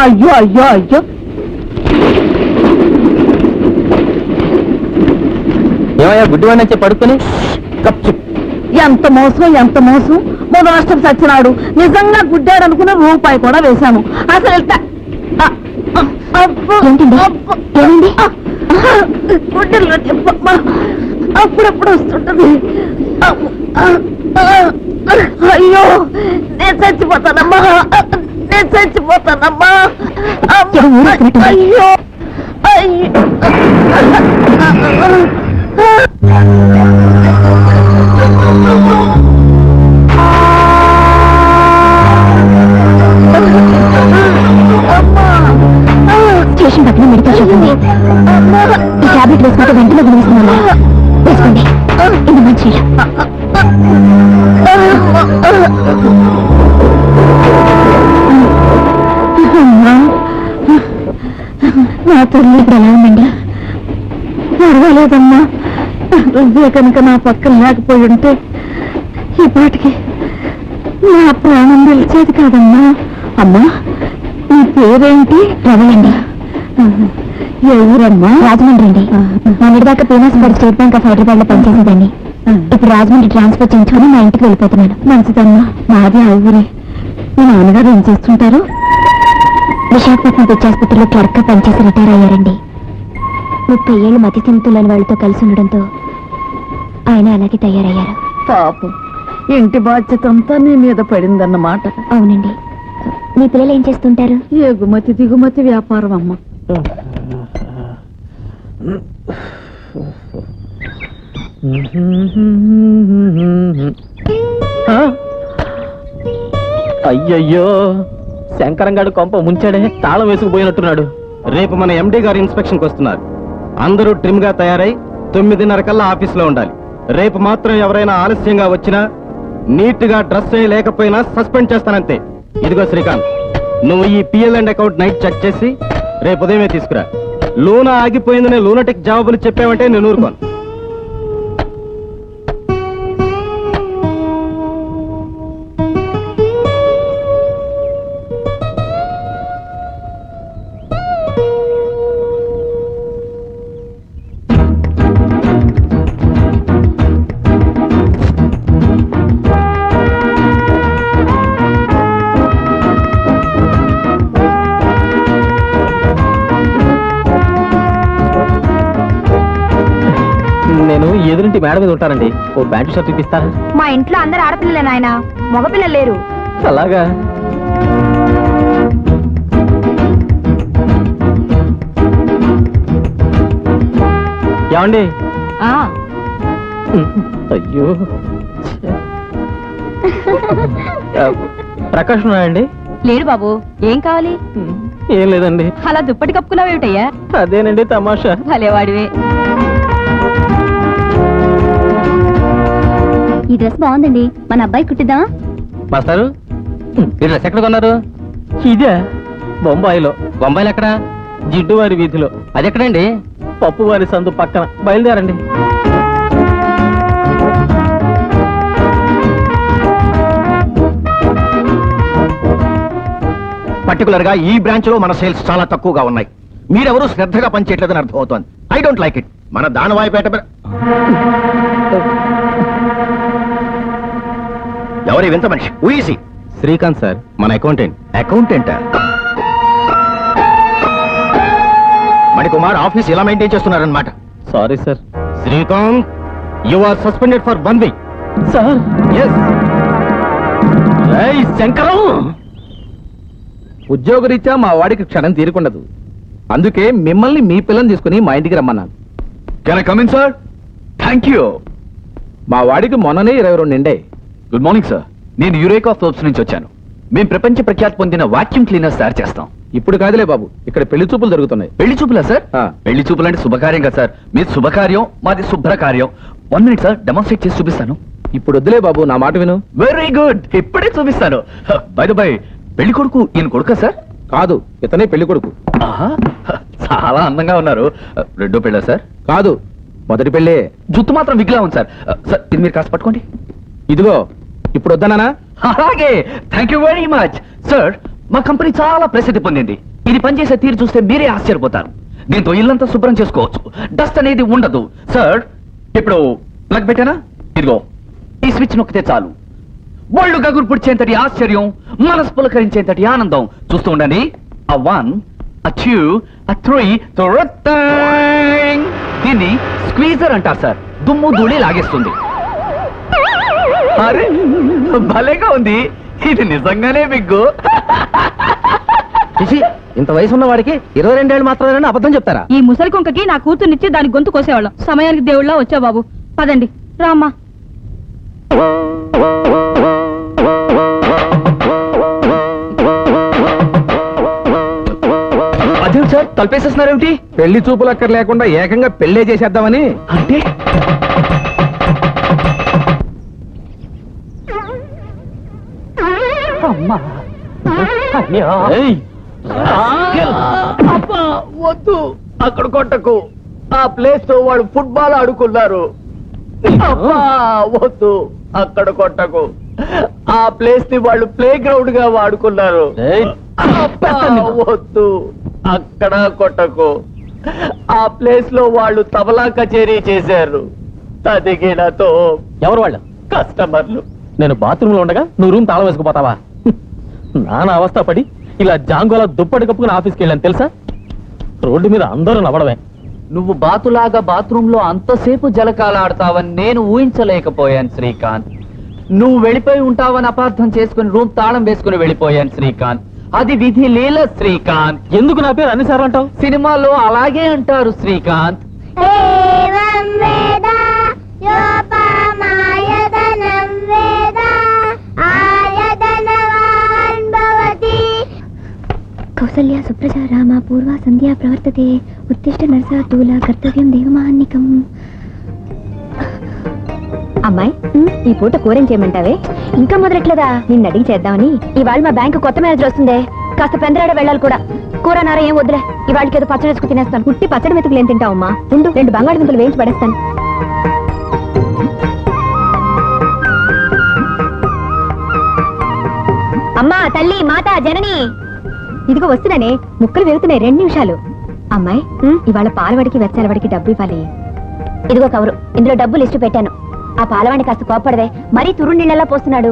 అయ్యో అయ్యో అయ్యో. ఏమయ్యా గుడ్డివాడిని వచ్చి పడుకుని కప్పు. ఎంత మోసం ఎంత మోసం మూడు రాష్ట్రం సచ్చినాడు. నిజంగా గుడ్డాడు అనుకున్న రూపాయి కూడా వేశాము. అసలు. అప్పుడప్పుడు వస్తుంటది. అయ్యో నేను చచ్చిపోతానమ్మా. నేను చచ్చిపోతానమ్మా. అయ్యో. అయ్యో. స్టేషన్ పక్కన మెడికల్ షాప్ ఉంది. ఈ టాబ్లెట్ వేసుకుంటే వెంటనే గుణిస్తున్నాను వేసుకోండి. ఇది మంచి నా తల్లి ఇప్పుడు ఎలా ఉందండి పర్వాలేదమ్మా రుజే కనుక నా పక్కన లేకపోయి ఉంటే ఈ పాటికి నా ప్రాణం గెలిచేది కాదమ్మా. అమ్మా నీ పేరేంటి? రమలండి ఏ ఊరమ్మా? రాజమండ్రి అండి. మొన్నటిదాకా పీనాస్ గారి స్టేట్ బ్యాంక్ ఆఫ్ హైదరాబాద్లో పనిచేసేదాన్ని ఇప్పుడు రాజమండ్రి ట్రాన్స్ఫర్ చేయించుకొని మా ఇంటికి వెళ్ళిపోతున్నాను మంచిదమ్మా. మాది ఆ ఊరే. మీ నాన్నగారు ఏం చేస్తుంటారు? విశాఖపట్నం పిచ్చాసుపత్రిలో క్లర్క్గా పనిచేసి రిటైర్ అయ్యారండి ముప్పై ఏళ్ళు మతి స్థిమితులని వాళ్ళతో కలిసి ఉండడంతో ఆయన అలాగే తయారయ్యారు. పాపం. ఇంటి బాధ్యత అంతా నీ మీద పడిందన్నమాట. అవునండి. మీ పిల్లలు ఏం చేస్తుంటారు? ఎగుమతి దిగుమతి వ్యాపారం అమ్మా. అయ్యయ్యో. శంకరంగాడు కొంప ముంచాడే తాళం వేసుకుపోయినట్టున్నాడు. రేపు మన ఎండి గారు ఇన్స్పెక్షన్కి వస్తున్నారు. అందరూ ట్రిమ్గా తయారై తొమ్మిదిన్నర కల్లా ఆఫీస్లో ఉండాలి. రేపు మాత్రం ఎవరైనా ఆలస్యంగా వచ్చినా నీట్గా డ్రెస్ లేకపోయినా సస్పెండ్ చేస్తానంతే. ఇదిగో శ్రీకాంత్ నువ్వు ఈ PL and account night check చేసి రేపు ఉదయమే తీసుకురా. లూనా ఆగిపోయిందని లూనటిక్ జవాబులు చెప్పావంటే నేను ఊరుకోను. ఎదురింటి మేడ మీద ఉంటానండి ఓ ప్యాంటు షర్ట్ ఇప్పిస్తారా? మా ఇంట్లో అందరు ఆడపిల్లలే నాయన. మగపిల్లలు లేరు. అలాగా? ఏమండి? అయ్యో. ఆ, ప్రకాష్ ఉన్నాయండి లేడు బాబు. ఏం కావాలి? ఏం లేదండి. అలా దుప్పటి కప్పుకున్నావేమిటయ్యా? అదేనండి తమాషా. భలేవాడివే. ఈ డ్రెస్ బాగుందండి. మన అబ్బాయి కుట్టిద్దాం? మాస్టారు ఈ డ్రెస్ ఎక్కడ కొన్నారు? ఇదే బొంబాయిలో. బొంబాయిలో ఎక్కడ జిడ్డు వారి వీధిలో. అది ఎక్కడండి పప్పు వారి సందు పక్కన. బయలుదేరండి. పర్టికులర్గా ఈ బ్రాంచ్లో మన సేల్స్ చాలా తక్కువగా ఉన్నాయి. మీరెవరూ శ్రద్ధగా పనిచేయట్లేదని అర్థమవుతోంది. I don't like it. మన దానవాయిపేట బ్ర- ఎవరి వింత మనిషి? ఊసి శ్రీకాంత్ సార్. మన అకౌంటెంట్. అకౌంటెంట్? మణికుమార్ ఆఫీస్ ఇలా maintain చేస్తున్నారన్నమాట. Sorry sir. Srikanth you are suspended for one week sir. Yes Shankaram. ఉద్యోగరీత్యా మా వాడికి క్షణం తీరుకుండదు. అందుకే మిమ్మల్ని మీ పిల్లని తీసుకుని మా ఇంటికి రమ్మన్నాను. Can I come in sir thank you మా వాడికి మొన్ననే ఇరవై రెండు నిండే. గుడ్ మార్నింగ్ సార్ నేను యురేకా ఫోర్బ్స్ నుంచి వచ్చాను. మేము ప్రపంచ ప్రఖ్యాతి పొందిన వాక్యూమ్ క్లీనర్స్ తయారు చేస్తాం. ఇప్పుడు కాదులే బాబు. ఇక్కడ పెళ్ళి చూపులు జరుగుతున్నాయి. పెళ్ళి చూపులా సార్ ఆ. పెళ్ళి చూపులు అంటే శుభకార్యం కదా సార్ మీది శుభకార్యం మాది శుభ్రకార్యం. వన్ మినిట్ సార్ డెమాన్స్ట్రేట్ చేసి చూపిస్తాను. ఇప్పుడు వద్దులే బాబు నా మాట విను. వెరీ గుడ్ ఇప్పుడే చూపిస్తాను. బై బై పెళ్ళి కొడుకు ఈయన కొడుకా సార్ కాదు ఇతనే పెళ్ళి కొడుకు. ఆహా. చాలా అందంగా ఉన్నారు. రెండో పెళ్ళా సార్ కాదు మొదటి పెళ్ళే. జుత్తు మాత్రం విగ్లా ఉంది సార్ సార్ ఇది మీరు కాస్త పట్టుకోండి. ఇదిగో ఇప్పుడు అలాగే. Thank you very much sir మా కంపెనీ చాలా ప్రసిద్ధి పొందింది. ఇది పనిచేసే తీరు చూస్తే మీరే ఆశ్చర్యపోతారు. దీంతో ఇల్లంతా శుభ్రం చేసుకోవచ్చు. డస్ట్ అనేది ఉండదు. సార్ ఇప్పుడు ప్లగ్ పెట్టానా? ఇదిగో ఈ స్విచ్ నొక్కితే చాలు. ఒళ్ళు గగురు పుడిచేంతటి ఆశ్చర్యం మనసు పులకరించేంతటి ఆనందం. చూస్తూ ఉండండి. ఆ వన్ ఆ టూ ఆ త్రీ దీన్ని స్క్వీజర్ అంటారు సార్ దుమ్ము ధూళి లాగేస్తుంది. అరే భలేగా ఉంది. ఇది నిజంగానే బిగ్గు. చిచి ఇంత వయసు ఉన్న వాడికి ఇరవై రెండేళ్ళు మాత్రమే అబద్ధం చెప్తారా? ఈ ముసలి కుంకకి నా కూతుర్నిచ్చి దాని గొంతు కోసేవాళ్ళం. సమయానికి దేవుళ్ళ వచ్చా బాబు. పదండి రామ్మా. అదే సార్ తలపేసేస్తున్నారేమిటి? పెళ్ళి చూపులు అక్కర్ లేకుండా ఏకంగా పెళ్ళే చేసేద్దామని. అంటే? వద్దు. అక్కడ కొట్టకు. ఆ ప్లేస్తో వాడు ఫుట్బాల్ ఆడుకున్నారు. వద్దు. అక్కడ కొట్టకు. ఆ ప్లేస్ని వాళ్ళు ప్లే గ్రౌండ్గా వాడుకున్నారు వద్దు. అక్కడ కొట్టకు. ఆ ప్లేస్లో వాళ్ళు తబలా కచేరీ చేశారు. తదిగినతో ఎవరు వాళ్ళు? కస్టమర్లు. నేను బాత్రూమ్లో ఉండగా నువ్వు రూమ్ తాళం వేసుకుపోతావా? నానా అవస్థ పడి ఇలా జాంగోలా దుప్పటి కప్పుకుని ఆఫీస్కి వెళ్ళాను తెలుసా? రోడ్డు మీద అందరూ నవ్వడమే. నువ్వు బాతులాగా బాత్రూమ్లో అంతసేపు జలకాలాడతావని నేను ఊహించలేకపోయాను శ్రీకాంత్. నువ్వు వెళ్ళిపోయి ఉంటావని అపార్థం చేసుకుని రూమ్ తాళం వేసుకుని వెళ్ళిపోయాను శ్రీకాంత్. అది విధి లీల శ్రీకాంత్. ఎందుకు నా పేరు అన్నిసార్లు అంటావు? సినిమాలో అలాగే అంటారు శ్రీకాంత్. కౌసల్య సుప్రజా రామ పూర్వ సంధ్యా ప్రవర్తతే ఉత్తిష్ట నరసాతూల కర్తవ్యం దేవమాన్నికం అమ్మాయి ఈ పూట కూరం చేయమంటావే? ఇంకా మొదలెట్లేదా? నిన్ను అడిగి చేద్దామని. ఇవాళ మా బ్యాంకు కొత్త మేనేజర్ వస్తుందే. కాస్త పెందరాడ వెళ్ళాలి కూడా. కూర నారా ఏం వద్దులే. ఇవాళకి ఏదో పచ్చడి వేసుకు తినేస్తాను. పుట్టి పచ్చడి మెతుకులు ఏం తింటావమ్మా ఉండు రెండు బంగాళదుంపలు వేయించి పడేస్తాను. అమ్మా తల్లి మాత జనని! ఇదిగో వస్తున్నానే ముక్కలు వేగుతున్నాయి రెండు నిమిషాలు. అమ్మాయి ఇవాళ పాలవాడికి వెచ్చాలవాడికి డబ్బు ఇవ్వాలి. ఇదిగో కవరు ఇందులో డబ్బు లిస్టు పెట్టాను. ఆ పాలవాడిని కాస్త కోపడవే మరీ తురు నీళ్ళలా పోస్తున్నాడు.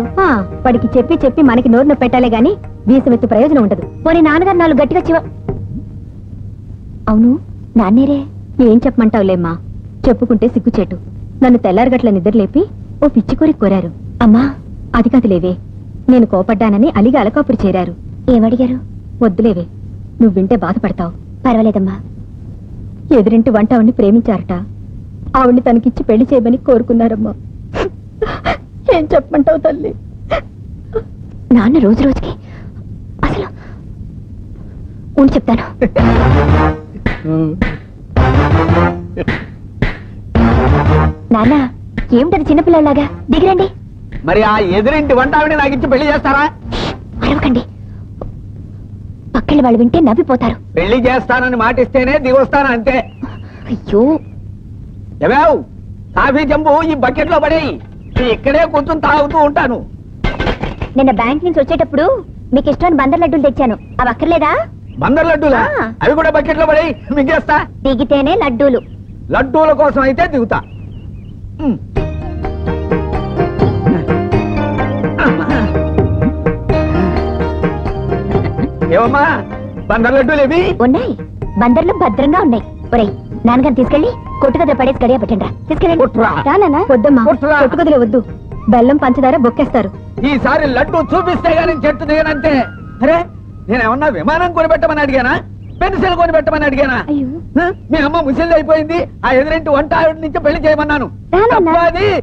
వాడికి చెప్పి చెప్పి మనకి నోరు పెట్టాలే గాని వీసమెత్తు ప్రయోజనం ఉండదు. పోనీ నాన్నగారు నాలుగు గట్టిగా చివ అవును నాన్నేరే? ఏం చెప్పమంటావులేమ్మా? చెప్పుకుంటే సిగ్గుచేటు. నన్ను తెల్లారగట్ల నిద్రలేపి ఓ పిచ్చి కోరిక కోరారు. అమ్మా అది కాదు లేవే నేను కోపడ్డానని అలిగి అలకాపురి చేరారు. ఏమడిగారు? వద్దులేవే నువ్వు వింటే బాధపడతావు. పర్వాలేదమ్మా. ఎదురింటి వంట ఆవిడ్ని ప్రేమించారట. ఆవిడ్ని తనకిచ్చి పెళ్ళి చేయమని కోరుకున్నారమ్మా. ఏం చెప్పమంటావు తల్లి? నాన్న రోజు రోజుకి అసలు ఉండి చెప్తాను. నాన్న ఏమిటది చిన్నపిల్లలాగా దిగిరండి. మరి ఆ ఎదురింటి వంట ఆవిడ నాకు ఇచ్చి పెళ్ళి చేస్తారా? అరవకండి. పక్కన వాళ్ళు వింటే నవ్విపోతారు. పెళ్ళి చేస్తానని మాటిస్తేనే దిగొస్తాను అంతే. అయ్యో. ఎవావ్ కాఫీ జంబు ఈ బకెట్లో పడేయి ఇక్కడే కూర్చుని తాగుతూ ఉంటాను. నిన్న బ్యాంక్ నుంచి వచ్చేటప్పుడు మీకు ఇష్టమైన బందర్ లడ్డూలు తెచ్చాను. అవి అక్కర్లేదా? బందర్ లడ్డూలా? ఆ. అవి కూడా బకెట్లో పడేయి మింగేస్తా. దిగితేనే లడ్డూలు. లడ్డూల కోసం అయితే దిగుతా. ఉమ్. ఏమమ్మా బందర్ లడ్డూలు ఏవి? ఉన్నాయి. బందర్లు భద్రంగా ఉన్నాయి. ఒరేయ్ నాన్నగారిని తీసుకెళ్ళి కొట్టుగదిలో పడేసి గడియ పెట్టండి తీసుకెళ్ళండి. కొట్టురా. వద్దమ్మా. కొట్టురా. కొట్టుగదిలో వద్దు. బెల్లం పంచదార బొక్కేస్తారు. ఈసారి లడ్డు చూపిస్తే గానీ చెట్టు దిగనంతే. అరే నేనేమన్నా విమానం కొనిపెట్టమని అడిగానా? పెన్సిల్ కొనిపెట్టమని అడిగానా? అయ్యో. హ? మీ అమ్మ ముసిల్ది అయిపోయింది. ఆ ఎదురింటి వంట ఆవిడ నుంచి పెళ్ళి చేయమన్నాను. రానన్నా. తప్పా అది.